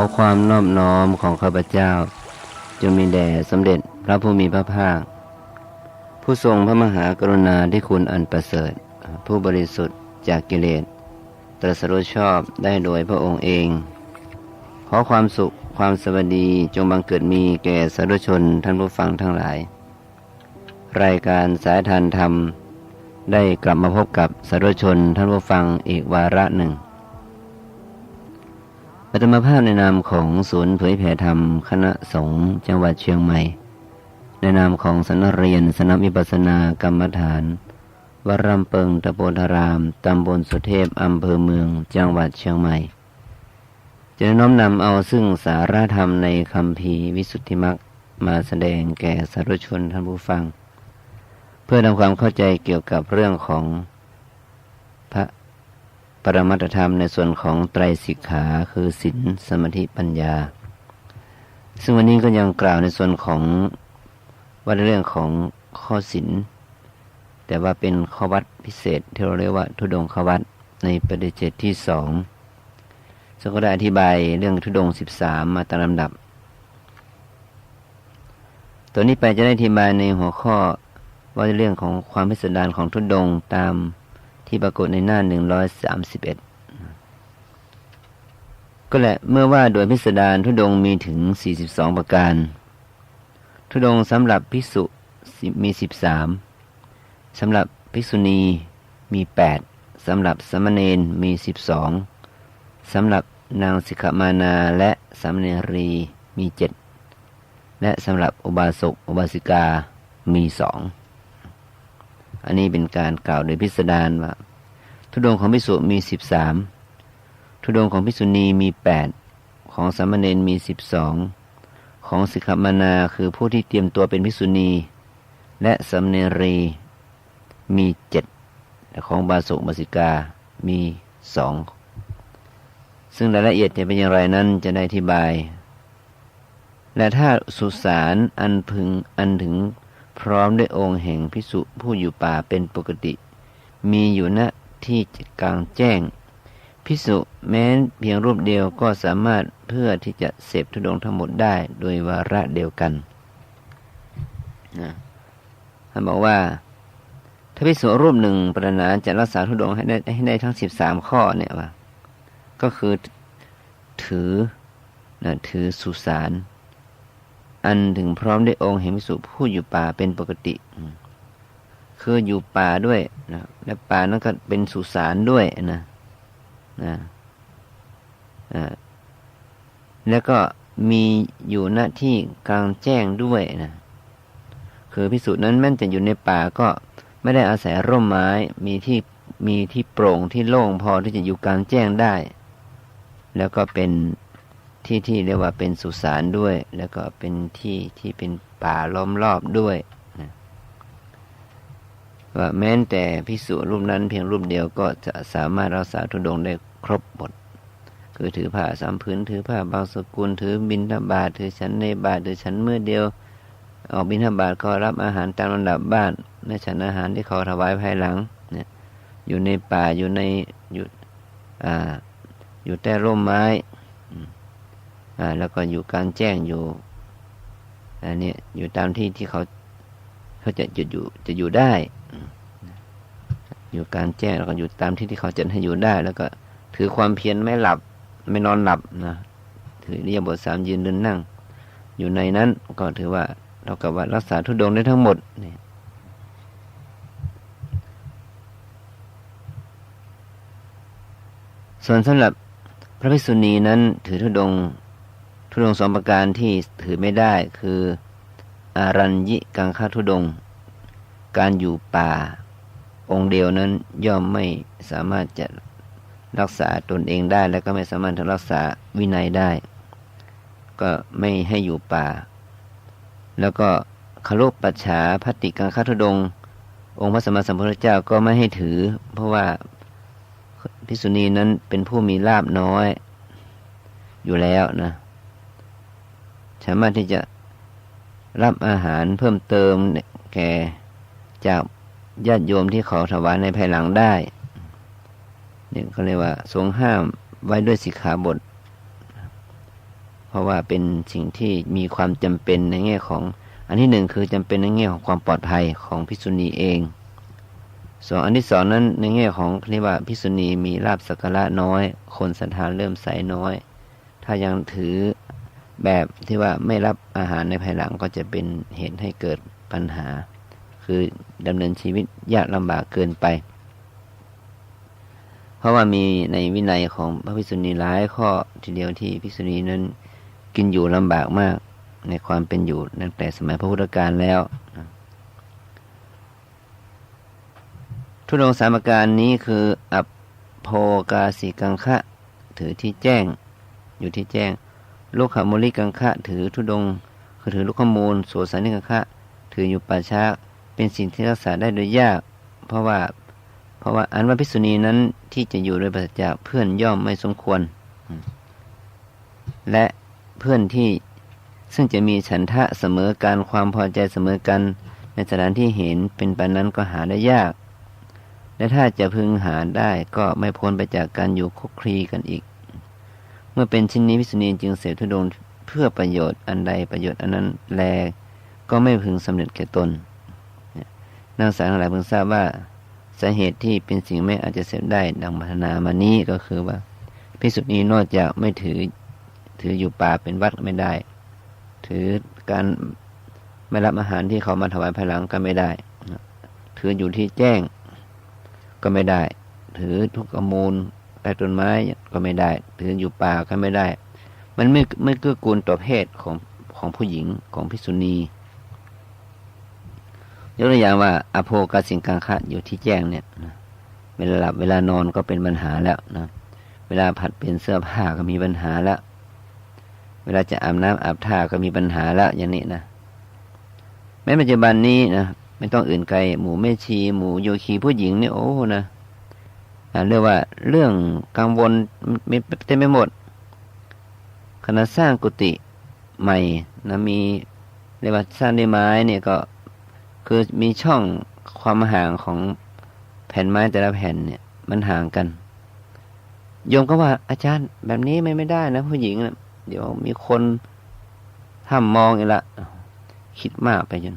อความนอบน้อมของข้าพเจ้า จงมีแด่สมเด็จพระผู้มีพระภาค ผู้ทรงพระมหากรุณาที่คุณอันประเสริฐ ผู้บริสุทธิ์จากกิเลสตรัสรู้ชอบได้โดยพระองค์เอง ขอความสุขความสวัสดีจงบังเกิดมีแก่สาธุชนท่านผู้ฟังทั้งหลาย รายการสายทานธรรม ได้กลับมาพบกับสาธุชนท่านผู้ฟังอีกวาระหนึ่ง ปฐมภาพในนามของศูนย์เผยแผ่ธรรม คณะสงฆ์จังหวัดเชียงใหม่ ในนามของสนักเรียนสนับวิปัสนากรรมฐานวัดรำเปิงตะโปธาราม ตำบลสุเทพ อำเภอเมือง จังหวัดเชียงใหม่ จะน้อมนำเอาซึ่งสาระธรรมในคำพีร์วิสุทธิมักมาแสดงแก่สาธุชนท่านผู้ฟัง เพื่อทำความเข้าใจเกี่ยวกับเรื่องของ ปรมัตธรรมในส่วนของไตรสิกขาคือศีลสมาธิปัญญา ซึ่งวันนี้ก็ยังกล่าวในส่วนของว่าเรื่องของข้อศีลแต่ว่าเป็นข้อวัดพิเศษที่เราเรียกว่าทุดงควัดในประเด็นเจ็ดที่สองซึ่งก็ได้อธิบายเรื่องทุดงสิบสามมาตามลำดับ ตัวนี้ไปจะได้อธิบายในหัวข้อว่าเรื่องของความพิสดารของทุดงตาม ที่ปรากฏในหน้าหนึ่งร้อยสามสิบเอ็ดก็แหละเมื่อว่าโดยพิสดารทุดงมีถึงสี่สิบสองประการ ทุดงสำหรับภิกษุมีสิบสามสำหรับภิกษุณีมีแปดสำหรับสมณเณรมีสิบสองสำหรับนางสิกขามานาและสามเณรีมีเจ็ดและสำหรับอุบาสกอุบาสิกามีสอง อันนี้เป็นการกล่าวโดยพิสดารว่า ทุดงของพิสุมีสิบสามทุดงของพิสุณีมีแปดของสามเณรมีสิบสองของสิกขมานาคือผู้ที่เตรียมตัวเป็นพิสุณีและสามเณรีมีเจ็ดของบาสุบาสิกามีสองซึ่งรายละเอียดจะเป็นอย่างไรนั้นจะได้อธิบาย และถ้าสุสานอันพึงอันถึง พร้อมด้วยองค์แห่งพิสุผู้อยู่ป่าเป็นปกติ มีอยู่ณที่กลางแจ้ง พิสุแม้นเพียงรูปเดียวก็สามารถเพื่อที่จะเสพทุดงทั้งหมดได้โดยวาระเดียวกันนะท่านบอกว่าถ้าพิสุรูปหนึ่งปรารถนาจะรักษาทุดงให้ได้ให้ได้ทั้งสิบสามข้อเนี่ยว่าก็คือถือนะถือสุสาน อันถึงพร้อมด้วยองค์แห่งพิสุผู้อยู่ป่าเป็นปกติคืออยู่ป่าด้วยนะและป่านั้นก็เป็นสุสานด้วยนะนะแล้วก็มีอยู่หน้าที่กลางแจ้งด้วยนะคือพิสุนั้นแม้จะอยู่ในป่าก็ไม่ได้อาศัยร่มไม้มีที่มีที่โปร่งที่โล่งพอที่จะอยู่กลางแจ้งได้ แล้วก็เป็น ที่ที่เรียกว่าเป็นสุสานด้วย แล้วก็เป็นที่ที่เป็นป่าล้อมรอบด้วยนะว่าแม้แต่พิสุรูปนั้นเพียงรูปเดียวก็จะสามารถรักษาทุดงได้ครบหมดคือถือผ้าสามผืนถือผ้าบางสกุลถือบินทบาทถือฉันในบาทถือฉันเมื่อเดียว ออกบินทบาทก็รับอาหารตามลำดับบ้านและฉันอาหารที่เขาถวายภายหลังเนี่ยอยู่ในป่าอยู่ในอยู่อ่าอยู่ใต้ร่มไม้ แล้วก็อยู่กลางแจ้งอยู่อันนี้อยู่ตามที่ที่เขาเขาจะจุดอยู่จะอยู่ได้ อยู่กลางแจ้งแล้วก็อยู่ตามที่ที่เขาจัดให้อยู่ได้ แล้วก็ถือความเพียรไม่หลับ ไม่นอนหลับนะถือเรียบทสามยืนเดินนั่ง อยู่ในนั้นก็ถือว่าเท่ากับว่ารักษาทุดงได้ทั้งหมดนี่ส่วนสำหรับพระภิกษุณีนั้นถือทุดง ทุดงสองประการที่ถือไม่ได้คืออารัญญิกังคาทุดง การอยู่ป่า องค์เดียวนั้นย่อมไม่สามารถจะรักษาตนเองได้ และก็ไม่สามารถจะรักษาวินัยได้ ก็ไม่ให้อยู่ป่า แล้วก็คารุปปัจฉาพัติกังคาทุดง องค์พระสัมมาสัมพุทธเจ้าก็ไม่ให้ถือ เพราะว่าภิกษุณีนั้นเป็นผู้มีลาบน้อยอยู่แล้วนะ สามารถที่จะรับอาหารเพิ่มเติมแก่จากญาติโยมที่ขาถวายในภายหลังได้เนี่ยเขาเรียกว่าทรงห้ามไว้ด้วยสิกขาบท เพราะว่าเป็นสิ่งที่มีความจำเป็นในแง่ของ อันที่หนึ่งคือจำเป็นในแง่ของความปลอดภัยของภิษุณีเองสองอันที่สองนั้นในแง่ของเรียกว่าภิษุณีมีลาบสักการะน้อย คนศรัทธาเริ่มใสน้อย ถ้ายังถือ แบบที่ว่าไม่รับอาหารในภายหลังก็จะเป็นเหตุให้เกิดปัญหา คือดำเนินชีวิตยากลำบากเกินไป เพราะว่ามีในวินัยของพระภิกษุณีหลายข้อทีเดียวที่ภิกษุณีนั้นกินอยู่ลำบากมากในความเป็นอยู่ตั้งแต่สมัยพระพุทธกาลแล้วทุดงสามการนี้คืออัปโพกาสีกังคะ ถือที่แจ้ง อยู่ที่แจ้ง ลูกขมูลิกังคะถือทุดงคือถือลูกขมูลโสสานิกังคะถืออยู่ป่าช้าเป็นสิ่งที่รักษาได้โดยยาก เพราะว่าเพราะว่าอันว่าภิษุณีนั้นที่จะอยู่โดยปราศจากเพื่อนย่อมไม่สมควร และเพื่อนที่ซึ่งจะมีฉันทะเสมอการความพอใจเสมอกัน ในสถานที่เห็นเป็นปานนั้นก็หาได้ยาก และถ้าจะพึงหาได้ก็ไม่พ้นไปจากการอยู่คุกคลีกันอีก เมื่อเป็นชิ้นนี้พิษุณีจึงเสพทุดงเพื่อประโยชน์อันใดประโยชน์อันนั้นแลก็ไม่พึงสำเร็จแก่ตนนักศึกษาทั้งหลายพิ่งทราบว่าสาเหตุที่เป็นสิ่งไม่อาจจะเสพได้ดังพัฒนามานี้ก็คือว่าพิสุนีนอกจากไม่ถือถืออยู่ป่าเป็นวัดก็ไม่ได้ ถือการไม่รับอาหารที่เขามาถวายภายหลังก็ไม่ได้ ถืออยู่ที่แจ้งก็ไม่ได้ ถือทุกขมูล ใต้ต้นไม้ก็ไม่ได้ถืออยู่ป่าก็ไม่ได้ มันไม่ไม่เกื้อกูลต่อเพศของของผู้หญิงของพิษุณียกตัวอย่างว่าอโภกสิงกังคะอยู่ที่แจ้งเนี่ยนะเวลาหลับเวลานอนก็เป็นปัญหาแล้วนะเวลาผัดเปลี่ยนเสื้อผ้าก็มีปัญหาแล้ว เวลาจะอาบน้ำอาบท่าก็มีปัญหาแล้วอย่างนี้นะแม้ปัจจุบันนี้นะไม่ต้องอื่นไกลหมู่แม่ชีหมู่โยคีผู้หญิงเนี่ยโอ้นะ เรียกว่าเรื่องกังวลม่เต็มไปหมดขณะสร้างกุฏิใหม่นะมีเรียกว่าสร้างด้วยไม้เนี่ยก็คือมีช่องความห่างของแผ่นไม้แต่ละแผ่นเนี่ยมันห่างกันโยมก็ว่าอาจารย์แบบนี้ไม่ไม่ได้นะผู้หญิงนะเดี๋ยวมีคนถ้ามองอีกละคิดมากไปจน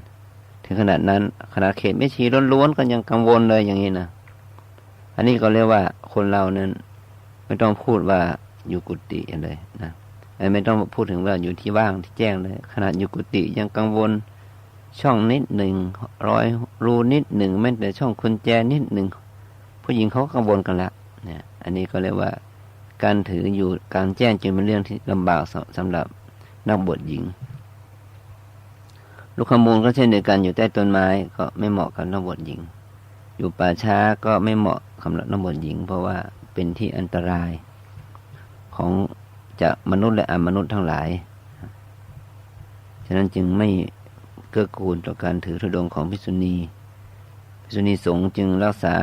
ถึงขนาดนั้นขนาดเขตไม่ชีล้วนๆก็ยังกังวลเลยอย่างนี้นะ อันนี้ก็เรียกว่าคนเรานั้น ไม่ต้องพูดว่าอยู่กุฏิเลยนะไม่ต้องพูดถึงว่าอยู่ที่ว่างที่แจ้งเลย ขนาดอยู่กุฏิยังกังวลช่องนิดหนึ่งรอยรูนิดหนึ่งแม้แต่ช่องกุญแจนิดหนึ่งผู้หญิงเขากังวลกันละเนี่ย อันนี้ก็เรียกว่าการถืออยู่การแจ้งจึงเป็นเรื่องที่ลำบากสำหรับนักบวชหญิง ลูกขมูลก็เช่นเดียวกันอยู่ใต้ต้นไม้ก็ไม่เหมาะกับนักบวชหญิง อยู่ป่าช้าก็ไม่เหมาะสำหรับนักบวชหญิง เพราะว่าเป็นที่อันตรายของจากมนุษย์และอมนุษย์ทั้งหลาย ฉะนั้นจึงไม่เกื้อกูลต่อการถือธุดงของพิษุณี พิษุณีสงฆ์จึงรักษา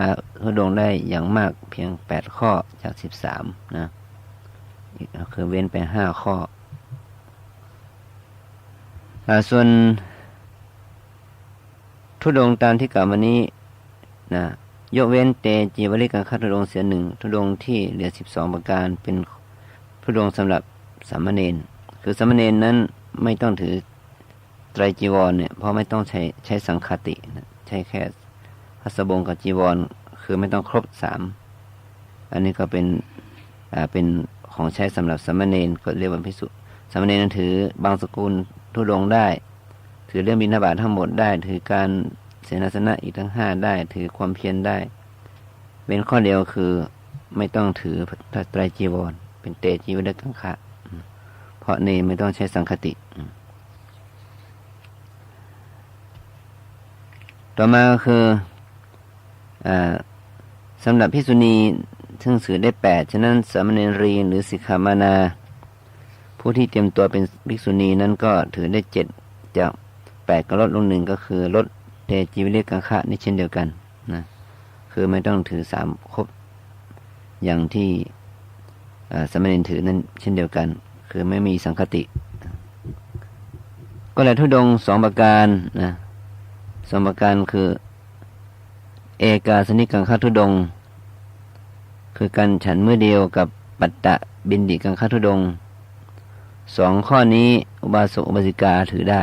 ธุดงได้อย่างมากเพียงแปดข้อจากสิบสามนะคือเว้นไปห้าข้อส่วนทุดงตามที่กล่าวมานี้ นะยกเว้นเตจีวริกังคัทุดงเสียหนึ่งทุดงที่เหลือสิบสองประการเป็นทุดงสำหรับสามเณรคือสามเณรนั้นไม่ต้องถือไตรจีวรเนี่ยเพราะไม่ต้องใช้ใช้สังคตินะใช้แค่พัสบงกับจีวร คือไม่ต้องครบสามอันนี้ก็เป็นอ่าเป็นของใช้สำหรับสามเณรก็เรียกว่าพิสุสามเณรนั้นถือบางสกุลทุดงได้ ถือเรื่องบิณฑบาตทั้งหมดได้ ถือการ สนาสนะอีกทั้งห้าได้ ถือความเพียรได้ เป็นข้อเดียวคือไม่ต้องถือไตรจีวร เป็นเตจีวรกังคะเพราะเนไม่ต้องใช้สังคติ ต่อมาก็คืออสำหรับพิษุณีซึ่งสื่อได้แปดฉะนั้นสามเณรีหรือสิกขามานา ผู้ที่เตรียมตัวเป็นภิกษุณีนั้นก็ถือได้เจ็ดจากแปดก็ลดลงหนึ่งก็คือลด เตจีวิเลกังคะนี่เช่นเดียวกันนะคือไม่ต้องถือสามครบอย่างที่สมเณรถือนั้นเช่นเดียวกัน คือไม่มีสังคติ ก็เลยทุดงสองประการนะสองประการคือ เอกาสนิกังคทุดง คือการฉันเมื่อเดียวกับปัตตะบินดิกังคทุดงสองข้อนี้อุบาสกอุบาสิกาถือได้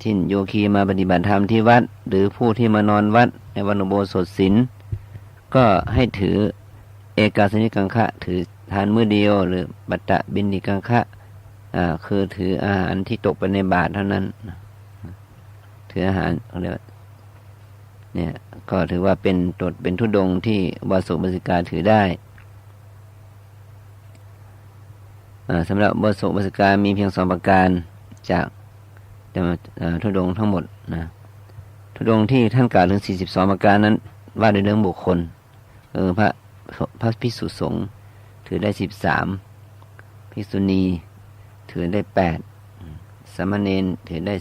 ที่โยคีมาปฏิบัติธรรมที่วัด หรือผู้ที่มานอนวัดในวันอุโบสถศีลก็ให้ถือเอกาสนิกังคะถือทานมื้อเดียว หรือบัตตะบินิกังคะคือถืออาหารที่ตกไปในบาตรเท่านั้น ถืออาหารเรียกเนี่ยก็ถือว่าเป็นตดเป็นทุดงค์ที่อุบาสุบสิกาถือได้สำหรับอุบาสุบสิกามีเพียงสองประการจาก แต่ว่าทุดงทั้งหมดนะทุดงที่ท่านกล่าวถึง 42 ประการนั้น ว่าด้วยเรื่องบุคคล เออพระพระภิกษุสงฆ์ถือได้ 13ภิกษุณีถือได้ 8สามเณรถือได้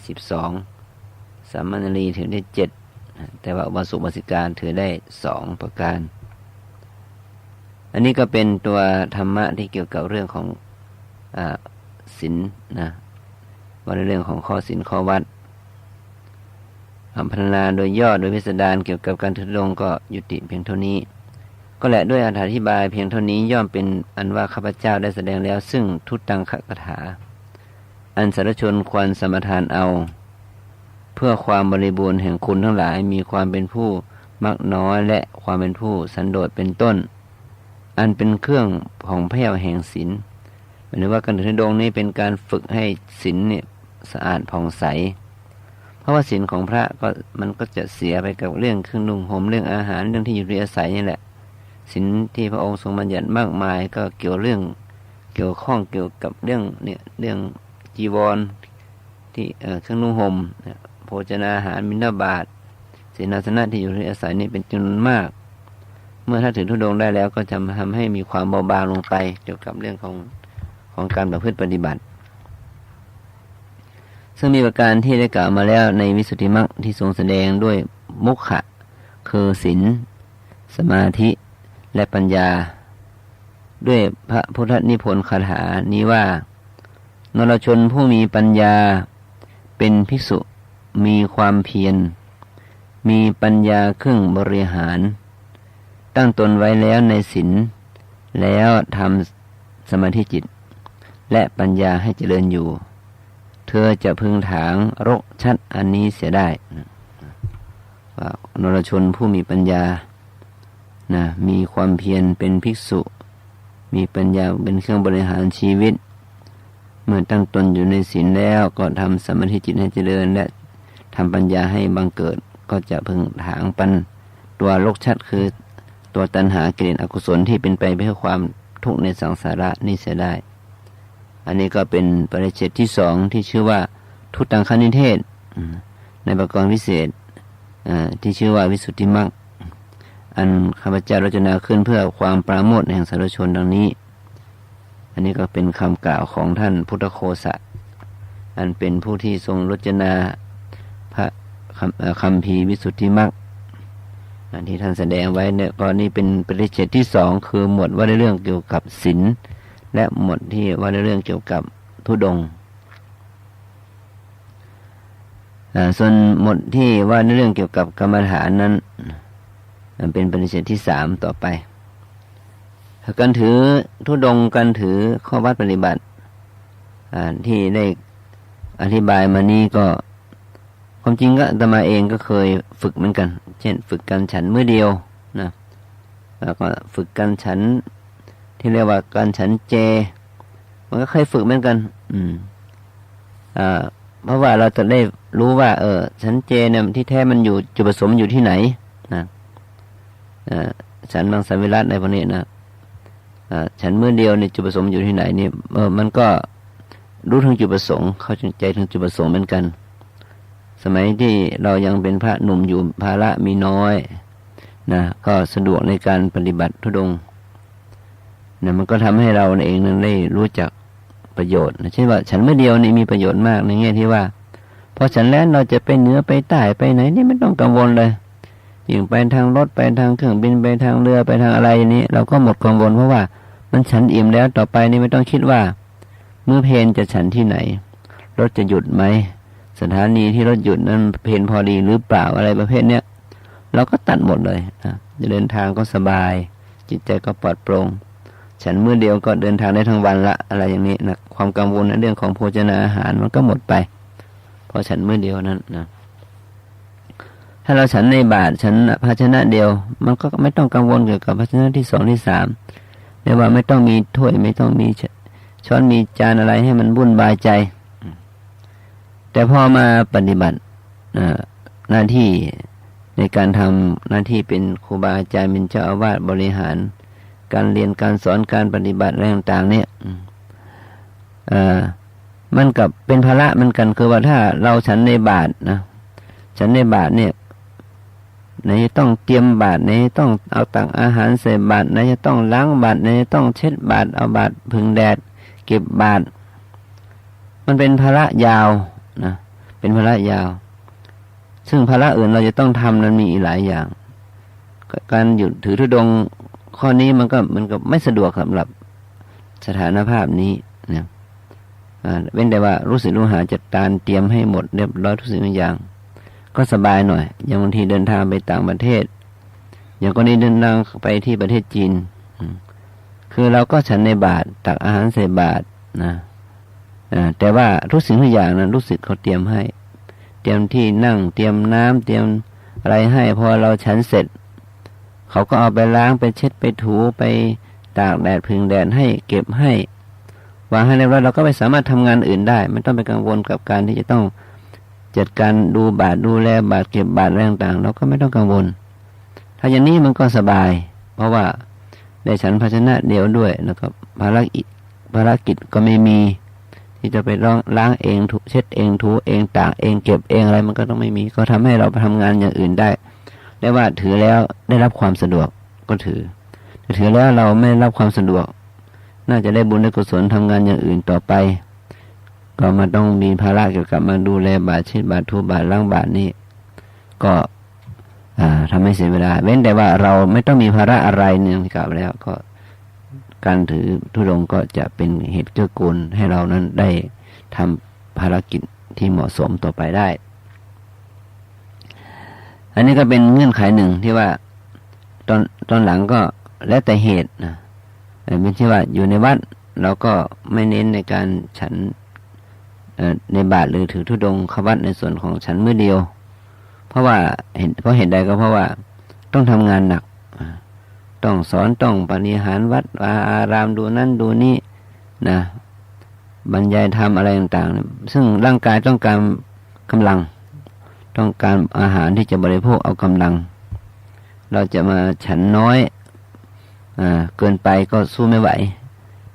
12สามณรีถือได้เจ็ดแต่ว่าอุบาสกอุบาสิการถือได้สองประการ อันนี้ก็เป็นตัวธรรมะที่เกี่ยวกับเรื่องของอศีลนะ ว่าในเรื่องของข้อศีลข้อวัดคำพรรณนาโดยย่อโดยพิสดารเกี่ยวกับการทุดงก็ยุติเพียงเท่านี้ ก็แหละด้วยอธิบายเพียงเท่านี้ย่อมเป็นอันว่าข้าพเจ้าได้แสดงแล้ว ซึ่งทุตตังคกถา อันสารชนควรสมทานเอา เพื่อความบริบูรณ์แห่งคุณทั้งหลายมีความเป็นผู้มักน้อยและความเป็นผู้สันโดษเป็นต้น อันเป็นเครื่องผ่องแผ้วแห่งศีล หมายถึงว่าการถือดงนี้เป็นการฝึกให้ศีลเนี่ยสะอาดผ่องใส เพราะว่าศีลของพระก็มันก็จะเสียไปกับเรื่องเครื่องนุ่งห่มเรื่องอาหารเรื่องที่อยู่ในอาศัยนี่แหละศีลที่พระองค์ทรงบัญญัติมากมาย ก็เกี่ยวเรื่องเกี่ยวข้องเกี่ยวกับเรื่องเนี่ยเรื่องจีวรที่เครื่องนุ่งห่มเนี่ยโภชนาอาหารมินาบาตเสนาสนะที่อยู่ในอาศัยนี่เป็นจำนวนมาก เมื่อถ้าถือธุดงได้แล้วก็จะทำให้มีความเบาบางลงไป เกี่ยวกับเรื่องของ ของการประพฤติปฏิบัติ ซึ่งมีประการที่ได้กล่าวมาแล้วในวิสุทธิมรรคที่ทรงแสดงด้วยมุขะคือศีลสมาธิและปัญญา ด้วยพระพุทธนิพนธ์คาถานี้ว่านรชนผู้มีปัญญาเป็นภิกษุ มีความเพียร มีปัญญาเครื่องบริหาร ตั้งตนไว้แล้วในศีลแล้วทำสมาธิจิต และปัญญาให้เจริญอยู่ เธอจะพึงถางรกชัดอันนี้เสียได้ว่านรชนผู้มีปัญญานะมีความเพียรเป็นภิกษุ มีปัญญาเป็นเครื่องบริหารชีวิต เมื่อตั้งตนอยู่ในศีลแล้วก็ทำสมาธิจิตให้เจริญและทำปัญญาให้บังเกิดก็จะพึงถางปันตัวโลกชัดคือตัวตัณหากิเลสอกุศลที่เป็นไปเพื่อความทุกข์ในสังสาระนี่เสียได้ อันนี้ก็เป็นปริเชตที่สองที่ชื่อว่าทุตังคณิเทศ ในประกรณ์พิเศษที่ชื่อว่าวิสุทธิมรรคอันข้าพเจ้ารจนาขึ้นเพื่อความปราโมทแห่งสาธารณชนดังนี้ อันนี้ก็เป็นคำกล่าวของท่านพุทธโคสะ อันเป็นผู้ที่ทรงรจนาพระคำพีวิสุทธิมรรคอันที่ท่านแสดงไว้เนี่ยก็นี่เป็นปริเชตที่สองคือหมวดว่าในเรื่องเกี่ยวกับศีล และหมวดที่ว่าในเรื่องเกี่ยวกับทุดงส่วนหมวดที่ว่าในเรื่องเกี่ยวกับกรรมฐานนั้นมันเป็นปริเชตที่สามต่อไปการถือทุดงการถือข้อวัดปฏิบัติที่ได้อธิบายมานี้ก็ความจริงก็ตมาเองก็เคยฝึกเหมือนกัน เช่น ฝึกการฉันเมื่อเดียวนะแล้วก็ฝึกการฉัน ที่เรียกว่าการฉันเจ มันก็เคยฝึกเหมือนกัน อืม อ่า เพราะว่าเราจะได้รู้ว่า เออ ฉันเจเนี่ยที่แท้มันอยู่จุดผสมอยู่ที่ไหนนะฉันบางสัมวิรัตในพวกนี้นะฉันเมื่อเดียวในจุดประสงค์อยู่ที่ไหนนี่เออมันก็รู้ถึงจุดประสงค์เข้าใจถึงจุดประสงค์เหมือนกัน สมัยที่เรายังเป็นพระหนุ่มอยู่ภาระมีน้อยนะก็สะดวกในการปฏิบัติทุดง นะมันก็ทำให้เราเองนั้นได้รู้จักประโยชน์นะเช่นว่า ฉันเมื่อเดียวนี่มีประโยชน์มากในแง่ที่ว่าพอฉันแล้วเราจะไปเหนือไปใต้ไปไหนนี่ไม่ต้องกังวลเลยยิ่งไปทางรถไปทางเครื่องบินไปทางเรือไปทางอะไรยี้ เราก็หมดกังวลเพราะว่ามันฉันอิ่มแล้วต่อไปนี่ไม่ต้องคิดว่า เมื่อเพนจะฉันที่ไหน รถจะหยุดไหมสถานีที่รถหยุดนั้นเพนพอดีหรือเปล่าอะไรประเภทเนี้ยเราก็ตัดหมดเลยนะจะเดินทางก็สบาย จิตใจก็ปลอดโปร่ง ฉันมื้อเดียวก็เดินทางได้ทั้งวันละอะไรอย่างนี้นะความกังวลในเรื่องของโภชนาอาหารมันก็หมดไปเพราะฉันมื้อเดียวนั้นนะถ้าเราฉันในบาทฉันภาชนะเดียว มันก็ไม่ต้องกังวลเกี่ยวกับภาชนะที่สองที่สามเรียกว่าไม่ต้องมีถ้วยไม่ต้องมีช้อนมีจานอะไรให้มันวุ่นวายใจ แต่พอมาปฏิบัติหน้าที่ในการทำหน้าที่เป็นครูบาอาจารย์เป็นเจ้าอาวาสบริหาร การเรียนการสอนการปฏิบัติอะไรต่างๆ เนี่ยมันกับเป็นภาระมันกันคือว่าถ้าเราฉันในบาทนะฉันในบาทเนี่ยไหนต้องเตรียมบาทไหนต้องเอาตักอาหารใส่บาทไหนจะต้องล้างบาทไหนต้องเช็ดบาทเอาบาทพึ่งแดด เก็บบาทมันเป็นภาระยาวนะเป็นภาระยาว ซึ่งภาระอื่นเราจะต้องทำนั้นมีหลายอย่าง การหยุดถือธุดง ข้อนี้มันก็มันก็ไม่สะดวกสำหรับสถานภาพนี้นะเว้นแต่ว่ารู้สึกรู้หาจัดการเตรียมให้หมดเรียบร้อยทุกสิ่งทุกอย่าง ก็สบายหน่อย อย่างบางทีเดินทางไปต่างประเทศ อย่างกรณีเดินทางไปที่ประเทศจีน คือเราก็ฉันในบาทตักอาหารใส่บาทนะแต่ว่าทุกสิ่งทุกอย่างนั้นรู้สึกเขาเตรียมให้ เตรียมที่นั่งเตรียมน้ำเตรียมอะไรให้พอเราฉันเสร็จ เขาก็เอาไปล้างไปเช็ดไปถูไปตากแดดพึ่งแดดให้เก็บให้วางให้เรียบร้อยเราก็ไปสามารถทำงานอื่นได้ ไม่ต้องไปกังวลกับการที่จะต้องจัดการดูบาทดูแลบาทเก็บบาทอะไรต่างๆ เราก็ไม่ต้องกังวล ถ้าอย่างนี้มันก็สบาย เพราะว่าได้ฉันภาชนะเดียวด้วยแล้วก็ภารกิจภารกิจก็ไม่มี ที่จะไปล้างล้างเองถูเช็ดเองถูเองตากเองเก็บเองอะไรมันก็ต้องไม่มี ก็ทำให้เราไปทำงานอย่างอื่นได้ ได้ว่าถือแล้วได้รับความสะดวกก็ถือถือแล้วเราไม่รับความสะดวก น่าจะได้บุญได้กุศลทำงานอย่างอื่นต่อไป ก็มาต้องมีภาระเกี่ยวกับมาดูแลบาตรเช่นบาตรทูบาตรล้างบาตรนี่ก็ทำให้เสียเวลา เว้นแต่ว่าเราไม่ต้องมีภาระอะไรเนี่ยกล่าวแล้วก็การถือทุดงก็จะเป็นเหตุเกื้อกูลให้เรานั้นได้ทำภารกิจที่เหมาะสมต่อไปได้ อันนี้ก็เป็นเงื่อนไขหนึ่งที่ว่าตอนตอนหลังก็แล้วแต่เหตุนะไม่ใช่ว่าอยู่ในวัดเราก็ไม่เน้นในการฉันในบาทหรือถือธุดงขวัดในส่วนของฉันเมื่อเดียว เพราะว่าเห็นเพราะเห็นใดก็เพราะว่าต้องทำงานหนัก ต้องสอนต้องปฏิหารวัดอารามดูนั่นดูนี่นะบรรยายทำอะไรต่างๆ ซึ่งร่างกายต้องการกำลัง ต้องการอาหารที่จะบริโภคเอากำลัง เราจะมาฉันน้อยเกินไปก็สู้ไม่ไหว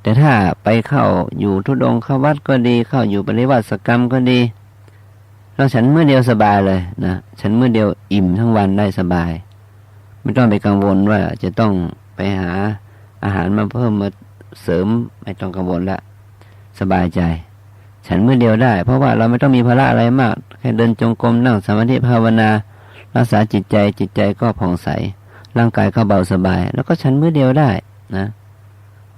แต่ถ้าไปเข้าอยู่ทุดงเข้าวัดก็ดี เข้าอยู่ปริวัติกรรมก็ดี เราฉันเมื่อเดียวสบายเลยนะฉันเมื่อเดียวอิ่มทั้งวันได้สบาย ไม่ต้องไปกังวลว่าจะต้องไปหาอาหารมาเพิ่มมาเสริมไม่ต้องกังวลละสบายใจ ฉันมือเดียวได้ เพราะว่าเราไม่ต้องมีภาระอะไรมาก แค่เดินจงกรมนั่งสมาธิภาวนา รักษาจิตใจจิตใจก็ผ่องใส ร่างกายก็เบาสบาย แล้วก็ฉันมือเดียวได้นะ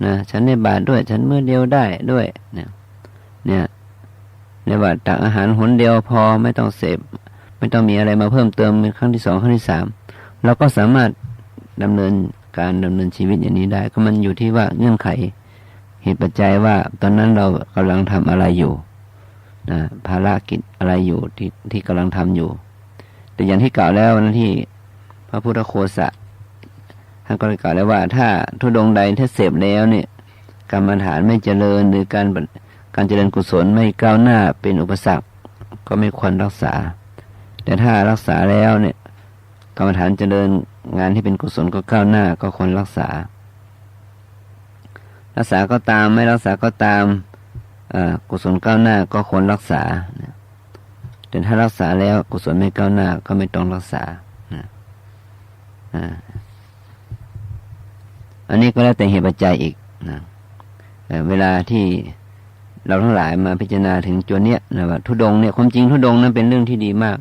นะฉันในบาทด้วย ฉันมือเดียวได้ด้วยเนี่ยเนี่ยในบาทตักอาหารหนเดียวพอไม่ต้องเสพไม่ต้องมีอะไรมาเพิ่มเติมเป็นครั้งที่สองครั้งที่สามเราก็สามารถดำเนินการดำเนินชีวิตอย่างนี้ได้ ก็มันอยู่ที่ว่าเงื่อนไข เหตุปัจจัยว่า ตอนนั้นเรากำลังทำอะไรอยู่นะภารกิจอะไรอยู่ที่ที่กำลังทำอยู่ แต่อย่างที่กล่าวแล้วนะที่พระพุทธโคสะท่านก็กล่าวแล้วว่า ถ้าทุดงใดถ้าเสพแล้วเนี่ยกรรมฐานไม่เจริญหรือการการเจริญกุศลไม่ก้าวหน้าเป็นอุปสรรคก็ไม่ควรรักษา แต่ถ้ารักษาแล้วเนี่ยกรรมฐานเจริญงานที่เป็นกุศลก็ก้าวหน้าก็ควรรักษา รักษาก็ตามไม่รักษาก็ตามกุศลก้าวหน้าก็ควรรักษาแต่ถ้ารักษาแล้วกุศลไม่ก้าวหน้าก็ไม่ต้องรักษาอันนี้ก็แล้วแต่เหตุปัจจัยอีกนะเวลาที่เราทั้งหลายมาพิจารณาถึงจวนเนี้ยนะว่าทุดงเนี่ยความจริงทุดงนั้นเป็นเรื่องที่ดีมาก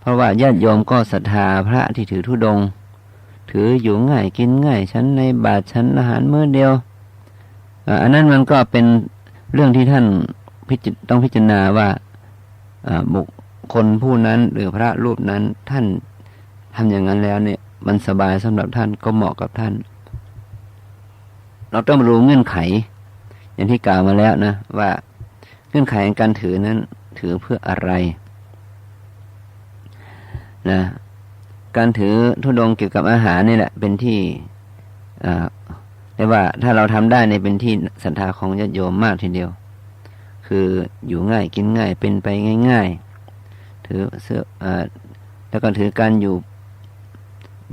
เพราะว่าญาติโยมก็ศรัทธาพระที่ถือทุดง ถืออยู่ง่ายกินง่ายชั้นในบาทชั้นอาหารมื้อเดียว อันนั้นมันก็เป็นเรื่องที่ท่านต้องพิจารณาว่าบุคคลผู้นั้นหรือพระรูปนั้นท่านทำอย่างนั้นแล้วเนี่ย มันสบายสำหรับท่านก็เหมาะกับท่าน เราต้องรู้เงื่อนไข อย่างที่กล่าวมาแล้วนะว่าเงื่อนไขในการถือนั้นถือเพื่ออะไรนะการถือทุดงเกี่ยวกับอาหารนี่แหละ เป็นที่อ่า เรียกว่าถ้าเราทำได้ในยเป็นที่ศรัทธาของญาติโยมมากทีเดียว คืออยู่ง่ายกินง่ายเป็นไปง่าย ๆ ถือเสื้ออาแล้วก็ถือการอยู่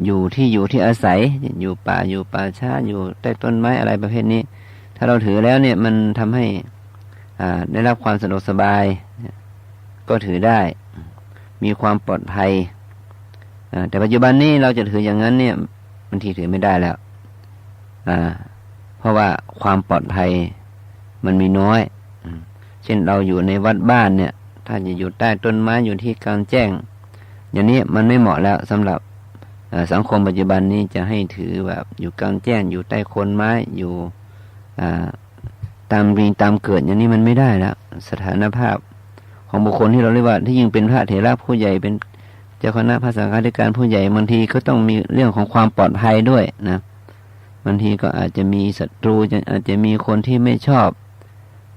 อยู่ที่อยู่ที่อาศัยอยู่ป่าอยู่ป่าช้าอยู่ใต้ต้นไม้อะไรประเภทนี้ ถ้าเราถือแล้วเนี่ยมันทำให้อ่าได้รับความสะดวกสบาย ก็ถือได้ มีความปลอดภัยอ่าแต่ปัจจุบันนี้เราจะถืออย่างนั้นเนี่ยบางทีถือไม่ได้แล้ว เพราะว่าความปลอดภัยมันมีน้อย เช่นเราอยู่ในวัดบ้านเนี่ย ถ้าจะอยู่ใต้ต้นไม้อยู่ที่กลางแจ้ง อย่างนี้มันไม่เหมาะแล้วสำหรับสังคมปัจจุบันนี้จะให้ถือแบบอยู่กลางแจ้งอยู่ใต้โคนไม้อยู่อ่าตามรีตามเกิดอย่างนี้มันไม่ได้แล้วสถานภาพของบุคคลที่เราเรียกว่า ที่ยิ่งเป็นพระเถระผู้ใหญ่เป็นเจ้าคณะพระสังฆาธิการผู้ใหญ่บางทีก็ต้องมีเรื่องของความปลอดภัยด้วยนะางทีก็อาจจะมีศัตรูอาจจะมีคนที่ไม่ชอบ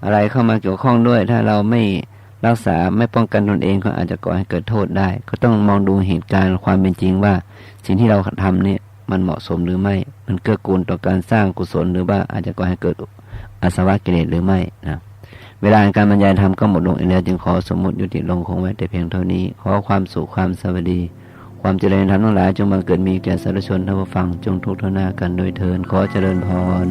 อะไรเข้ามาเกี่ยวข้องด้วย ถ้าเราไม่รักษาไม่ป้องกันตนเองก็อาจจะก่อให้เกิดโทษได้ ก็ต้องมองดูเหตุการณ์ความเป็นจริงว่า สิ่งที่เราทำเนี่ยมันเหมาะสมหรือไม่ มันเกื้อกูลต่อการสร้างกุศลหรือว่าอาจจะก่อให้เกิดอาสวะกิเลสหรือไม่นะเวลาการบรรยายธรรมก็หมดลงแล้วจึงขอสมมติยุติลงคงไว้แต่เพียงเท่านี้ขอความสุขความสวัสดี ความเจริญธรรมทั้งหลายจงมังเกิดมีแก่สารชนท่านผู้ฟังจงทุกทนากันโดยเทินขอเจริญพร